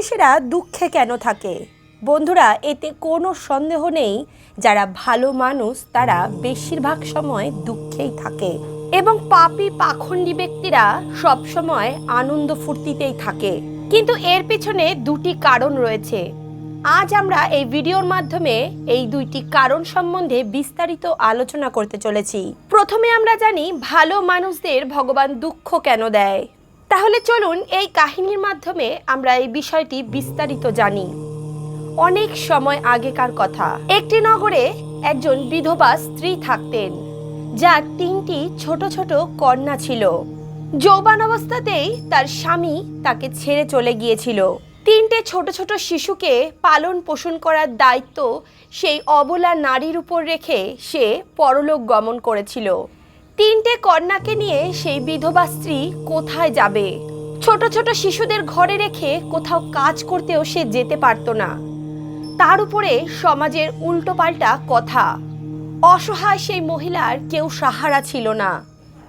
মানুষেরা দুঃখে কেন থাকে? বন্ধুরা, এতে কোনো সন্দেহ নেই, যারা ভালো মানুষ তারা বেশিরভাগ সময় দুঃখেই থাকে। এবং পাপি পাখণ্ডী ব্যক্তিরা সবসময় আনন্দ ফুর্তিতেই থাকে। কিন্তু এর পেছনে দুটি কারণ রয়েছে। আজ আমরা এই ভিডিওর মাধ্যমে এই দুইটি কারণ সম্বন্ধে বিস্তারিত আলোচনা করতে চলেছি। প্রথমে আমরা জানি, ভালো মানুষদের ভগবান দুঃখ কেন দেয়? তাহলে চলুন এই কাহিনীর মাধ্যমে আমরা এই বিষয়টি বিস্তারিত জানি। অনেক সময় আগেকার কথা। একটি নগরে একজন বিধবা স্ত্রী থাকতেন, যার তিনটি ছোট ছোট কন্যা ছিল। যৌবান অবস্থাতেই তার স্বামী তাকে ছেড়ে চলে গিয়েছিল। তিনটে ছোট ছোট শিশুকে পালন পোষণ করার দায়িত্ব সেই অবলা নারীর উপর রেখে সে পরলোক গমন করেছিল। তিনটে কন্যাকে নিয়ে সেই বিধবা স্ত্রী কোথায় যাবে? ছোট ছোট শিশুদের ঘরে রেখে কোথাও কাজ করতেও সে যেতে পারতো না। তার উপরে সমাজের উল্টোপাল্টা কথা। অসহায় সেই মহিলার কেউ সাহারা ছিল না।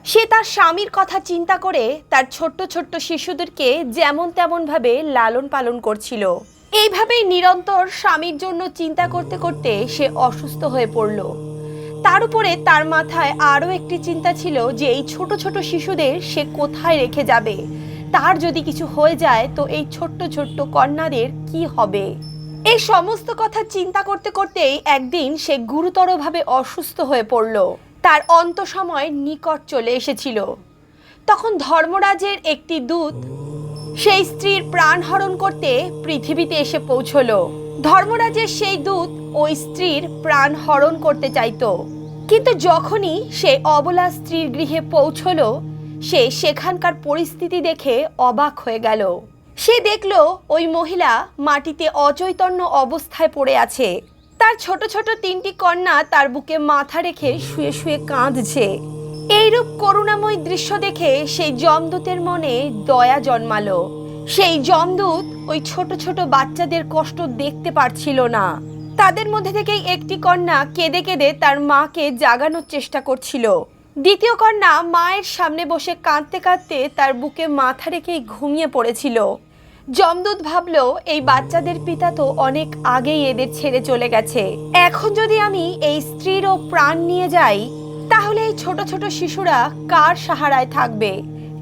সে তার স্বামীর কথা চিন্তা করে তার ছোট্ট ছোট্ট শিশুদেরকে যেমন তেমনভাবে লালন পালন করছিল। এইভাবেই নিরন্তর স্বামীর জন্য চিন্তা করতে করতে সে অসুস্থ হয়ে পড়ল। তার উপরে তার মাথায় আরও একটি চিন্তা ছিল যে এই ছোট ছোট শিশুদের সে কোথায় রেখে যাবে। তার যদি কিছু হয়ে যায়, তো এই ছোট্ট ছোট্ট কন্যাদের কি হবে? এই সমস্ত কথা চিন্তা করতে করতেই একদিন সে গুরুতরভাবে অসুস্থ হয়ে পড়ল। তার অন্ত সময় নিকট চলে এসেছিল। তখন ধর্মরাজের একটি দূত সেই স্ত্রীর প্রাণ হরণ করতে পৃথিবীতে এসে পৌঁছলো। ধর্মরাজের সেই দূত ওই স্ত্রীর প্রাণ হরণ করতে চাইত। কিন্তু যখনই সে অবলা স্ত্রীর গৃহে পৌঁছল, সে সেখানকার পরিস্থিতি দেখে অবাক হয়ে গেল। সে দেখল ওই মহিলা মাটিতে অচৈতন্য অবস্থায় পড়ে আছে। তার ছোট ছোট তিনটি কন্যা তার বুকে মাথা রেখে শুয়ে শুয়ে কাঁদছে। এইরূপ করুণাময় দৃশ্য দেখে সেই যমদূতের মনে দয়া জন্মালো। সেই যমদূত ওই ছোট ছোট বাচ্চাদের কষ্ট দেখতে পারছিল না। তাদের মধ্যে থেকেই একটি কন্যা কেঁদে কেঁদে তার মাকে জাগানোর চেষ্টা করছিল। দ্বিতীয় কন্যা মায়ের সামনে বসে কাঁদতে কাঁদতে তার বুকে মাথা রেখেই ঘুমিয়ে পড়েছিল। যমদূত ভাবলো, এই বাচ্চাদের পিতা তো অনেক আগেই এদের ছেড়ে চলে গেছে। এখন যদি আমি এই স্ত্রীরও প্রাণ নিয়ে যাই, তাহলে এই ছোট ছোট শিশুরা কার সাহারায় থাকবে?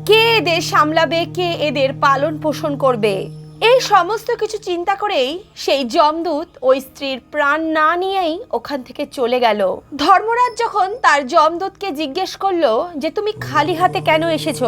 কে এদের সামলাবে, কে এদের পালন পোষণ করবে? এই সমস্ত কিছু চিন্তা করেই সেই যমদূত ওই স্ত্রীর প্রাণ না নিয়েই ওখান থেকে চলে গেল। ধর্মরাজ যখন তার যমদূতকে জিজ্ঞেস করল যে, তুমি খালি হাতে কেন এসেছ?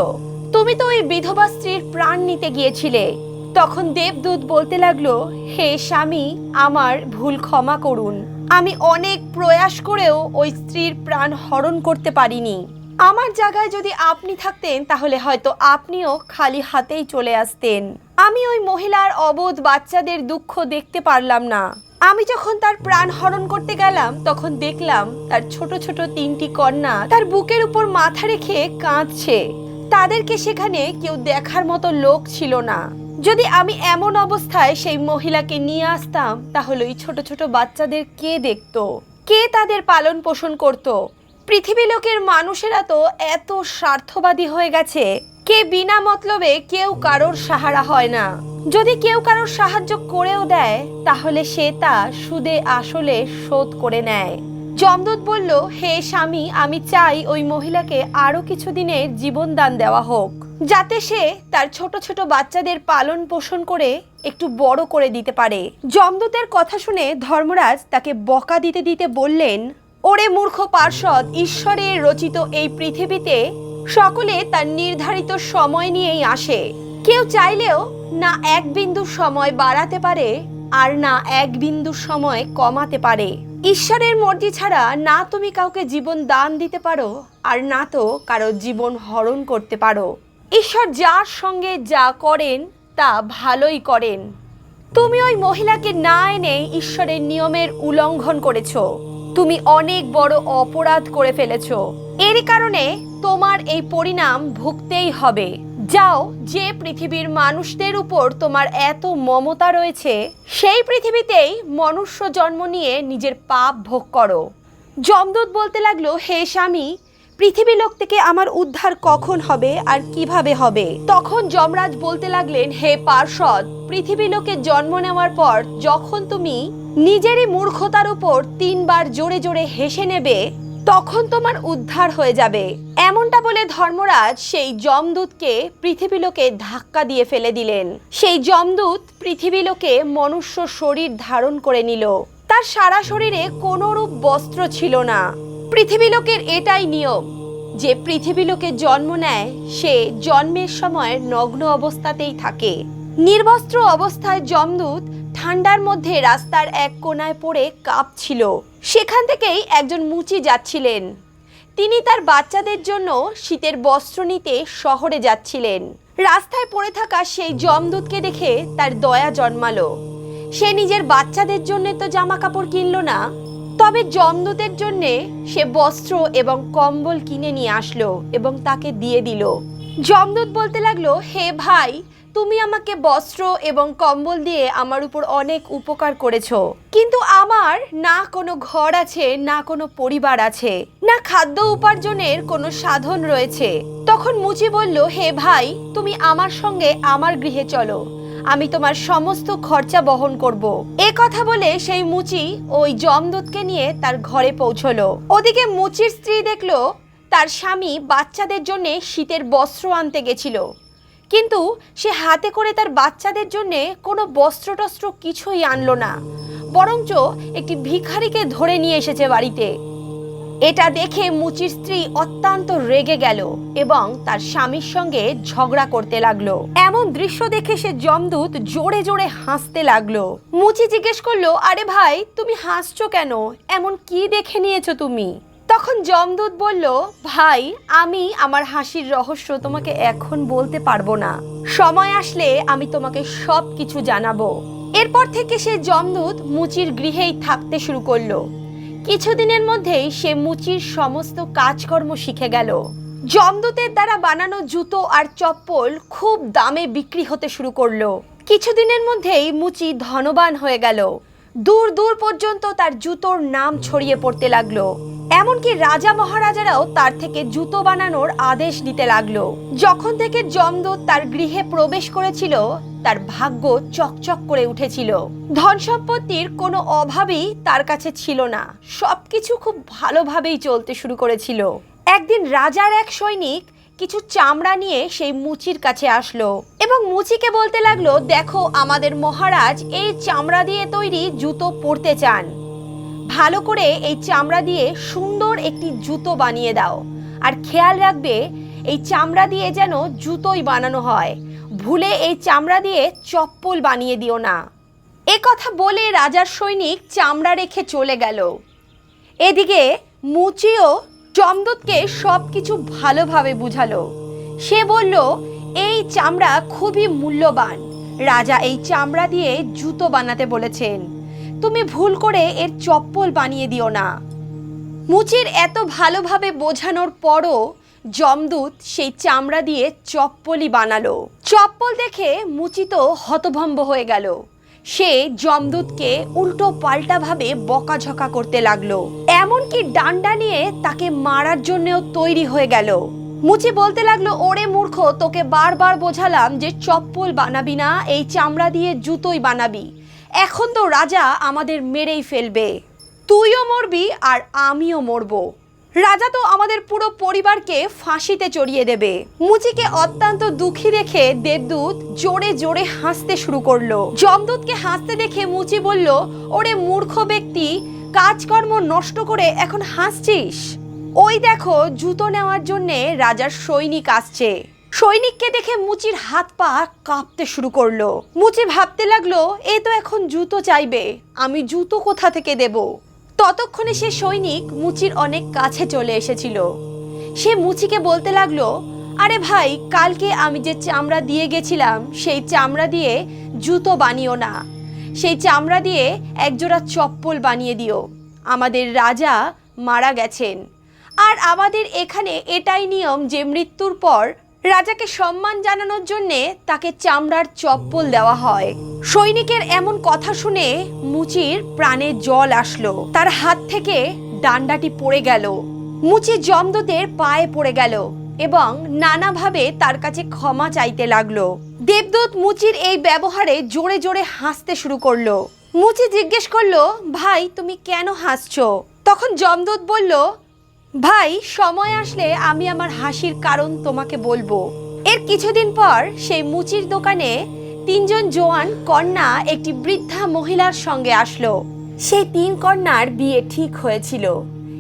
তুমি তো ওই বিধবা স্ত্রীর প্রাণ নিতে গিয়েছিলে। তখন দেবদূত বলতে লাগল, হে স্বামী, আমার ভুল ক্ষমা করুন। আমি অনেক প্রয়াস করেও ওই স্ত্রীর প্রাণ হরণ করতে পারিনি। আমার জায়গায় যদি আপনি থাকতেন, তাহলে হয়তো আপনিও খালি হাতেই চলে আসতেন। আমি ওই মহিলার অবোধ বাচ্চাদের দুঃখ দেখতে পারলাম না। আমি যখন তার প্রাণ হরণ করতে গেলাম, তখন দেখলাম তার ছোট ছোট তিনটি কন্যা তার বুকের উপর মাথা রেখে কাঁদছে। তাদেরকে সেখানে কেউ দেখার মতো লোক ছিল না। যদি আমি এমন অবস্থায় সেই মহিলাকে নিয়ে আসতাম, তাহলে ওই ছোট ছোট বাচ্চাদের কে দেখতো? কে তাদের পালন পোষণ করত? পৃথিবী লোকের মানুষেরা তো এত স্বার্থবাদী হয়ে গেছে। কে বিনা মতলবে কেউ কারোর সাহারা হয় না। যদি কেউ কারোর সাহায্য করেও দেয়, তাহলে সে তা সুদে আসলে শোধ করে নেয়। যমদূত বলল, হে স্বামী, আমি চাই ওই মহিলাকে আরও কিছু দিনের জীবন দান দেওয়া হোক, যাতে সে তার ছোট ছোট বাচ্চাদের পালন পোষণ করে একটু বড় করে দিতে পারে। যমদূতের কথা শুনে ধর্মরাজ তাকে বকা দিতে দিতে বললেন ওরে মূর্খ পার্ষদ ঈশ্বরের রচিত এই পৃথিবীতে সকলে তার নির্ধারিত সময় নিয়েই আসে। কেউ চাইলেও না এক বিন্দু সময় বাড়াতে পারে, আর না এক বিন্দু সময় কমাতে পারে। ঈশ্বরের মর্জি ছাড়া না তুমি কাউকে জীবন দান দিতে পারো, আর না তো কারও জীবন হরণ করতে পারো। ঈশ্বর যার সঙ্গে যা করেন, তা ভালোই করেন। তুমি ওই মহিলাকে না এনে ঈশ্বরের নিয়মের উল্লঙ্ঘন করেছ। তুমি অনেক বড় অপরাধ করে ফেলেছ। এর কারণে তোমার এই পরিণাম ভুগতেই হবে। যাও, যে পৃথিবীর মানুষদের উপর তোমার এত মমতা রয়েছে, সেই পৃথিবীতেই মনুষ্য জন্ম নিয়ে নিজের পাপ ভোগ করো। যমদূত বলতে লাগল, হে স্বামী পৃথিবী লোক থেকে আমার উদ্ধার কখন হবে আর কীভাবে হবে? তখন যমরাজ বলতে লাগলেন, হে পার্ষদ পৃথিবী লোকে জন্ম নেওয়ার পর যখন তুমি নিজেরই মূর্খতার উপর তিনবার জোরে জোরে হেসে নেবে, তখন তোমার উদ্ধার হয়ে যাবে। এমনটা বলে ধর্মরাজ সেই যমদূতকে পৃথিবীলোকে ধাক্কা দিয়ে ফেলে দিলেন। সেই যমদূত পৃথিবীলোকে মনুষ্য শরীর ধারণ করে নিল। তার সারা শরীরে কোনো রূপ বস্ত্র ছিল না। পৃথিবীলোকের এটাই নিয়ম। যে পৃথিবীলোকে জন্ম নেয়, সে জন্মের সময় নগ্ন অবস্থাতেই থাকে। নির্বস্ত্র অবস্থায় যমদূত ঠান্ডার মধ্যে রাস্তার এক কোনায় পড়ে কাঁপছিল। সেখান থেকেই একজন মুচি যাচ্ছিলেন। তিনি তার বাচ্চাদের জন্য শীতের বস্ত্র নিতে শহরে যাচ্ছিলেন। রাস্তায় পড়ে থাকা সেই যমদূতকে দেখে তার দয়া জন্মালো। সে নিজের বাচ্চাদের জন্য তো জামা কাপড় কিনল না তবে যমদূতের জন্য সে বস্ত্র এবং কম্বল কিনে নিয়ে আসলো এবং তাকে দিয়ে দিল। যমদূত বলতে লাগল, হে ভাই, তুমি আমাকে বস্ত্র এবং কম্বল দিয়ে আমার উপর অনেক উপকার করেছ। কিন্তু আমার না কোনো ঘর আছে, না কোনো পরিবার আছে, না খাদ্য উপার্জনের কোনো সাধন রয়েছে। তখন মুচি বলল, হে ভাই, তুমি আমার সঙ্গে আমার গৃহে চলো। আমি তোমার সমস্ত খরচা বহন করব। এ কথা বলে সেই মুচি ওই যমদূতকে নিয়ে তার ঘরে পৌঁছলো। ওদিকে মুচির স্ত্রী দেখল তার স্বামী বাচ্চাদের জন্য শীতের বস্ত্র আনতে গেছিল। কিন্তু সে হাতে করে তার বাচ্চাদের জন্য কোনো বস্ত্র টস্ত্র কিছুই আনলো না। বরঞ্চ একটি ভিখারিকে ধরে নিয়ে এসেছে বাড়িতে। এটা দেখে মুচির স্ত্রী অত্যন্ত রেগে গেল এবং তার স্বামীর সঙ্গে ঝগড়া করতে লাগল। এমন দৃশ্য দেখে সে জমদূত জোরে জোরে হাসতে লাগল। মুচি জিজ্ঞেস করল, আরে ভাই, তুমি হাসছো কেন? এমন কি দেখে নিয়েছো তুমি? তখন জমদূত বলল, ভাই, আমি আমার হাসির রহস্য তোমাকে এখন বলতে পারব না। সময় আসলে আমি তোমাকে সব কিছু জানাব। এরপর থেকে সে যমদূত মুচির গৃহেই থাকতে শুরু করল। কিছুদিনের মধ্যেই সে মুচির সমস্ত কাজকর্ম শিখে গেল। জমদূতের দ্বারা বানানো জুতো আর চপ্পল খুব দামে বিক্রি হতে শুরু করল। কিছুদিনের মধ্যেই মুচি ধনবান হয়ে গেল। দূর দূর পর্যন্ত তার জুতোর নাম ছড়িয়ে পড়তে লাগল। এমনকি রাজা মহারাজারাও তার থেকে জুতো বানানোর আদেশ দিতে লাগল। যখন থেকে যমদূত তার গৃহে প্রবেশ করেছিল, তার ভাগ্য চকচক করে উঠেছিল। ধন সম্পত্তির কোনো অভাবই তার কাছে ছিল না। সবকিছু খুব ভালোভাবেই চলতে শুরু করেছিল। একদিন রাজার এক সৈনিক কিছু চামড়া নিয়ে সেই মুচির কাছে আসলো এবং মুচিকে বলতে লাগল, দেখো, আমাদের মহারাজ এই চামড়া দিয়ে তৈরি জুতো পরতে চান। ভালো করে এই চামড়া দিয়ে সুন্দর একটি জুতো বানিয়ে দাও। আর খেয়াল রাখবে, এই চামড়া দিয়ে যেন জুতোই বানানো হয়। ভুলে এই চামড়া দিয়ে চপ্পল বানিয়ে দিও না। এ কথা বলে রাজার সৈনিক চামড়া রেখে চলে গেল। এদিকে মুচিও চমদূতকে সব কিছু ভালোভাবে বুঝালো। সে বলল, এই চামড়া খুবই মূল্যবান। রাজা এই চামড়া দিয়ে জুতো বানাতে বলেছেন। তুমি ভুল করে এর চপ্পল বানিয়ে দিও না। মুচির এত ভালোভাবে বোঝানোর পরও যমদূত সেই চামড়া দিয়ে চপ্পলই বানালো। চপ্পল দেখে মুচি তো হতভম্ব হয়ে গেল। সে যমদূতকে উল্টো পাল্টাভাবে বকাঝকা করতে লাগল। এমনকি ডান্ডা নিয়ে তাকে মারার জন্যও তৈরি হয়ে গেল। মুচি বলতে লাগল, ওরে মূর্খ, তোকে বারবার বোঝালাম যে চপ্পল বানাবি না, এই চামড়া দিয়ে জুতোই বানাবি। এখন তো রাজা আমাদের মেরেই ফেলবে। তুইও মরবি আর আমিও মরবো। রাজা তো আমাদের পুরো পরিবারকে ফাঁসিতে চড়িয়ে দেবে। মুচিকে অত্যন্ত দুঃখী দেখে দেবদূত জোরে জোরে হাসতে শুরু করল। যমদূতকে হাসতে দেখে মুচি বলল, ওরে মূর্খ ব্যক্তি, কাজকর্ম নষ্ট করে এখন হাসছিস? ওই দেখো, জুতো নেওয়ার জন্যে রাজার সৈনিক আসছে। সৈনিককে দেখে মুচির হাত পা কাঁপতে শুরু করল। মুচি ভাবতে লাগল, এ তো এখন জুতো চাইবে, আমি জুতো কোথা থেকে দেব? ততক্ষণে সে সৈনিক মুচির অনেক কাছে চলে এসেছিল। সে মুচিকে বলতে লাগল, আরে ভাই, কালকে আমি যে চামড়া দিয়ে গেছিলাম, সেই চামড়া দিয়ে জুতো বানিও না। সেই চামড়া দিয়ে একজোড়া চপ্পল বানিয়ে দিও। আমাদের রাজা মারা গেছেন। আর আমাদের এখানে এটাই নিয়ম যে মৃত্যুর পর রাজাকে সম্মান জানানোর জন্যে তাকে চামড়ার চপ্পল দেওয়া হয়। সৈনিকের এমন কথা শুনে মুচির প্রাণে জল আসলো। তার হাত থেকে ডান্ডাটি পড়ে গেল। মুচি জমদূতের পায়ে পড়ে গেল এবং নানাভাবে তার কাছে ক্ষমা চাইতে লাগল। দেবদূত মুচির এই ব্যবহারে জোরে জোরে হাসতে শুরু করল। মুচি জিজ্ঞেস করল, ভাই, তুমি কেন হাসছো? তখন জমদূত বলল ভাই, সময় আসলে আমি আমার হাসির কারণ তোমাকে বলব। এর কিছুদিন পর সেই মুচির দোকানে তিনজন জোয়ান কন্যা একটি বৃদ্ধা মহিলার সঙ্গে আসলো। সেই তিন কন্যার বিয়ে ঠিক হয়েছিল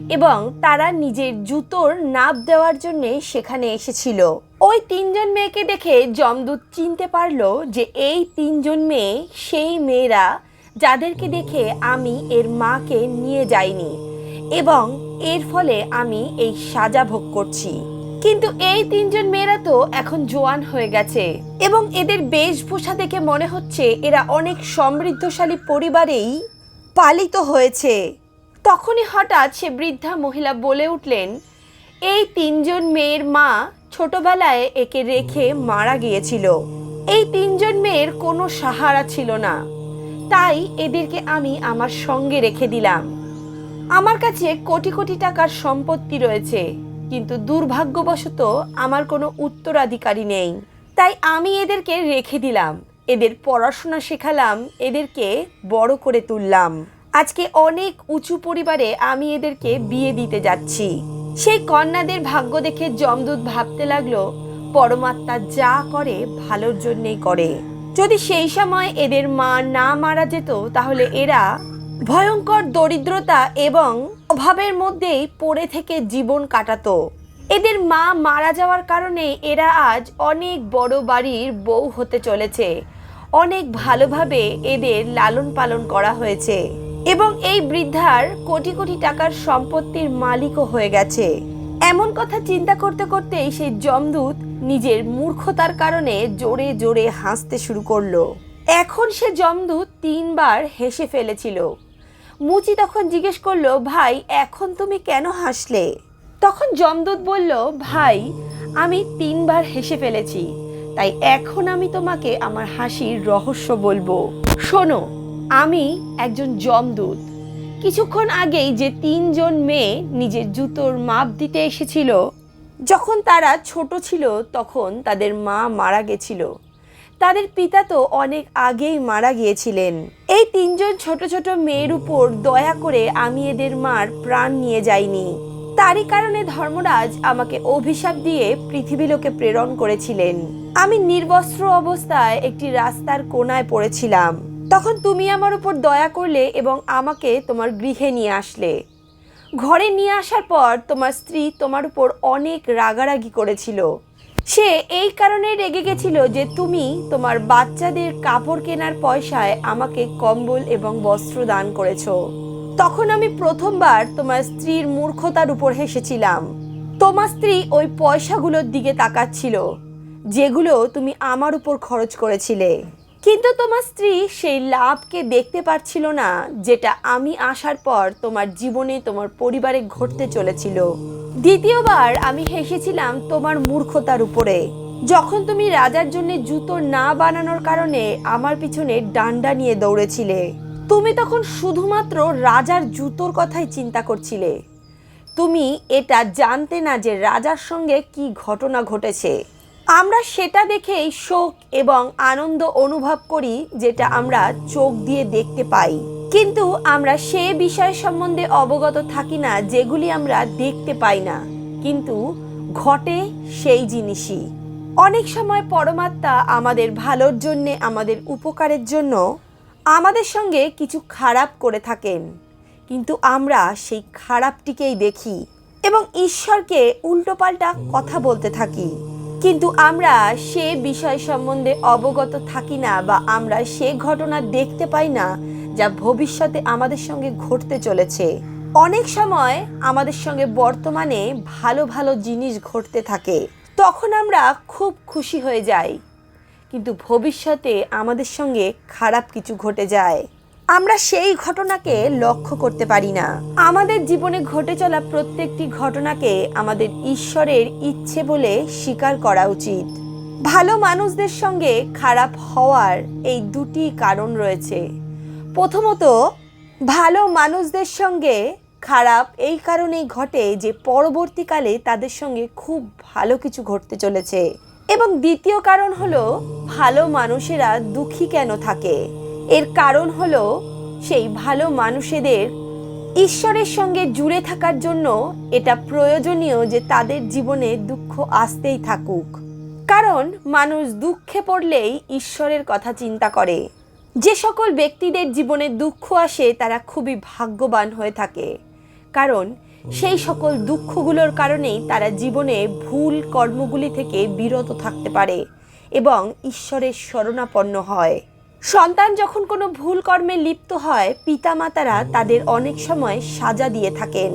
এবং তারা নিজের জুতোর নাপ দেওয়ার জন্য সেখানে এসেছিল। ওই তিনজন মেয়েকে দেখে জমদূত চিনতে পারল যে এই তিনজন মেয়ে সেই মেয়েরা যাদেরকে দেখে আমি এর মাকে নিয়ে যাইনি। এবং এর ফলে আমি এই সাজা ভোগ করছি। কিন্তু এই তিনজন মেয়েরা তো এখন জোয়ান হয়ে গেছে। এবং এদের বেশভূষা দেখে মনে হচ্ছে এরা অনেক সমৃদ্ধশালী পরিবারেই পালিত হয়েছে। তখনই হঠাৎ সে বৃদ্ধা মহিলা বলে উঠলেন, এই তিনজন মেয়ের মা ছোটবেলায় একে রেখে মারা গিয়েছিল। এই তিনজন মেয়ের কোনো সাহারা ছিল না। তাই এদেরকে আমি আমার সঙ্গে রেখে দিলাম। আমার কাছে কোটি কোটি টাকার সম্পত্তি রয়েছে, কিন্তু দুর্ভাগ্যবশত আমার কোনো উত্তরাধিকারী নেই। তাই আমি এদেরকে রেখে দিলাম, এদের পড়াশোনা শেখালাম, এদেরকে বড় করে তুললাম। আজকে অনেক উঁচু পরিবারে আমি এদেরকে বিয়ে দিতে যাচ্ছি। সেই কন্যাদের ভাগ্য দেখে জমদূত ভাবতে লাগল, পরমাত্মা যা করে ভালোর জন্যই করে। যদি সেই সময় এদের মা না মারা যেত, তাহলে এরা ভয়ঙ্কর দরিদ্রতা এবং অভাবের মধ্যেই পড়ে থেকে জীবন কাটাতো। এদের মা মারা যাওয়ার কারণে এরা আজ অনেক বড় বাড়ির বউ হতে চলেছে। অনেক ভালোভাবে এদের লালন পালন করা হয়েছে এবং এই বৃদ্ধার কোটি কোটি টাকার সম্পত্তির মালিকও হয়ে গেছে। এমন কথা চিন্তা করতে করতেই সেই জমদূত নিজের মূর্খতার কারণে জোরে জোরে হাসতে শুরু করল। এখন সে জমদূত তিনবার হেসে ফেলেছিল। মুচি তখন জিজ্ঞেস করল, ভাই, এখন তুমি কেন হাসলে? তখন জমদূত বলল, ভাই, আমি তিনবার হেসে ফেলেছি, তাই এখন আমি তোমাকে আমার হাসির রহস্য বলব। শোনো, আমি একজন জমদূত কিছুক্ষণ আগেই যে তিনজন মেয়ে নিজের জুতোর মাপ দিতে এসেছিল, যখন তারা ছোট ছিল, তখন তাদের মা মারা গেছিল। তাদের পিতা তো অনেক আগেই মারা গিয়েছিলেন। এই তিনজন ছোট ছোট মেয়ের উপর দয়া করে আমি এদের মার প্রাণ নিয়ে যাইনি। তারই কারণে ধর্মরাজ আমাকে অভিশাপ দিয়ে পৃথিবীলোকে প্রেরণ করেছিলেন। আমি নির্বস্ত্র অবস্থায় একটি রাস্তার কোনায় পড়েছিলাম। তখন তুমি আমার উপর দয়া করলে এবং আমাকে তোমার গৃহে নিয়ে আসলে। ঘরে নিয়ে আসার পর তোমার স্ত্রী তোমার উপর অনেক রাগারাগি করেছিল। সে এই কারণে রেগে গেছিল যে তুমি তোমার বাচ্চাদের কাপড় কেনার পয়সায় আমাকে কম্বল এবং বস্ত্র দান করেছ। তখন আমি প্রথমবার তোমার স্ত্রীর মূর্খতার উপর হেসেছিলাম। তোমার স্ত্রী ওই পয়সাগুলোর দিকে তাকাচ্ছিল, যেগুলো তুমি আমার উপর খরচ করেছিলে। কিন্তু তোমার স্ত্রী সেই লাভকে দেখতে পারছিল না, যেটা আমি আসার পর তোমার জীবনে তোমার পরিবারে ঘটতে চলেছিল। দ্বিতীয়বার আমি হেসেছিলাম তোমার মূর্খতার উপরে। যখন তুমি রাজার জন্য জুতো না বানানোর কারণে আমার পিছনে ডান্ডা নিয়ে দৌড়েছিলে, তুমি তখন শুধুমাত্র রাজার জুতোর কথাই চিন্তা করছিলে। তুমি এটা জানতে না যে রাজার সঙ্গে কি ঘটনা ঘটেছে। আমরা সেটা দেখেই শোক এবং আনন্দ অনুভব করি, যেটা আমরা চোখ দিয়ে দেখতে পাই। কিন্তু আমরা সে বিষয় সম্বন্ধে অবগত থাকি না, যেগুলি আমরা দেখতে পাই না। কিন্তু ঘটে সেই জিনিসই। অনেক সময় পরমাত্মা আমাদের ভালোর জন্যে, আমাদের উপকারের জন্য আমাদের সঙ্গে কিছু খারাপ করে থাকেন। কিন্তু আমরা সেই খারাপটিকেই দেখি এবং ঈশ্বরকে উল্টোপাল্টা কথা বলতে থাকি। কিন্তু আমরা সে বিষয় সম্বন্ধে অবগত থাকি না বা আমরা সে ঘটনা দেখতে পাই না যা ভবিষ্যতে আমাদের সঙ্গে ঘটতে চলেছে। অনেক সময় আমাদের সঙ্গে বর্তমানে ভালো ভালো জিনিস ঘটতে থাকে। তখন আমরা খুব খুশি হয়ে যাই। কিন্তু ভবিষ্যতে আমাদের সঙ্গে খারাপ কিছু ঘটে যায়। আমরা সেই ঘটনাকে লক্ষ্য করতে পারি না। আমাদের জীবনে ঘটে চলা প্রত্যেকটি ঘটনাকে আমাদের ঈশ্বরের ইচ্ছে বলে স্বীকার করা উচিত। ভালো মানুষদের সঙ্গে খারাপ হওয়ার এই দুটি কারণ রয়েছে। প্রথমত, ভালো মানুষদের সঙ্গে খারাপ এই কারণেই ঘটে যে পরবর্তীকালে তাদের সঙ্গে খুব ভালো কিছু ঘটতে চলেছে। এবং দ্বিতীয় কারণ হলো, ভালো মানুষেরা দুঃখী কেন থাকে? এর কারণ হলো, সেই ভালো মানুষেদের ঈশ্বরের সঙ্গে জুড়ে থাকার জন্য এটা প্রয়োজনীয় যে তাদের জীবনে দুঃখ আসতেই থাকুক। কারণ, মানুষ দুঃখে পড়লেই ঈশ্বরের কথা চিন্তা করে। যে সকল ব্যক্তিদের জীবনে দুঃখ আসে, তারা খুবই ভাগ্যবান হয়ে থাকে। কারণ সেই সকল দুঃখগুলোর কারণেই তারা জীবনে ভুল কর্মগুলি থেকে বিরত থাকতে পারে এবং ঈশ্বরের শরণাপন্ন হয়। সন্তান যখন কোনো ভুল কর্মে লিপ্ত হয়, পিতামাতারা তাদের অনেক সময় সাজা দিয়ে থাকেন।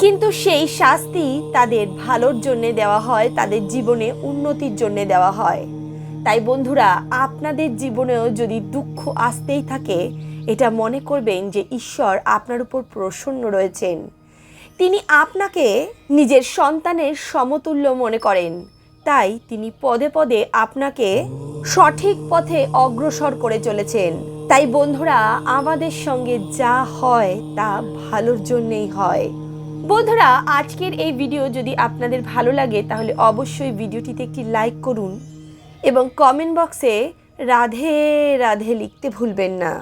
কিন্তু সেই শাস্তি তাদের ভালোর জন্য দেওয়া হয়, তাদের জীবনে উন্নতির জন্য দেওয়া হয়। তাই বন্ধুরা, আপনাদের জীবনেও যদি দুঃখ আসতেই থাকে, এটা মনে করবেন যে ঈশ্বর আপনার উপর প্রসন্ন রয়েছেন। তিনি আপনাকে নিজের সন্তানের সমতুল্য মনে করেন। তাই তিনি পদে পদে আপনাকে সঠিক পথে অগ্রসর করে চলেছেন। তাই বন্ধুরা, আমাদের সঙ্গে যা হয় তা ভালোর জন্যেই হয়। বন্ধুরা, আজকের এই ভিডিও যদি আপনাদের ভালো লাগে, তাহলে অবশ্যই ভিডিওটিতে একটি লাইক করুন। এবং কমেন্ট বক্সে রাধে রাধে লিখতে ভুলবেন না।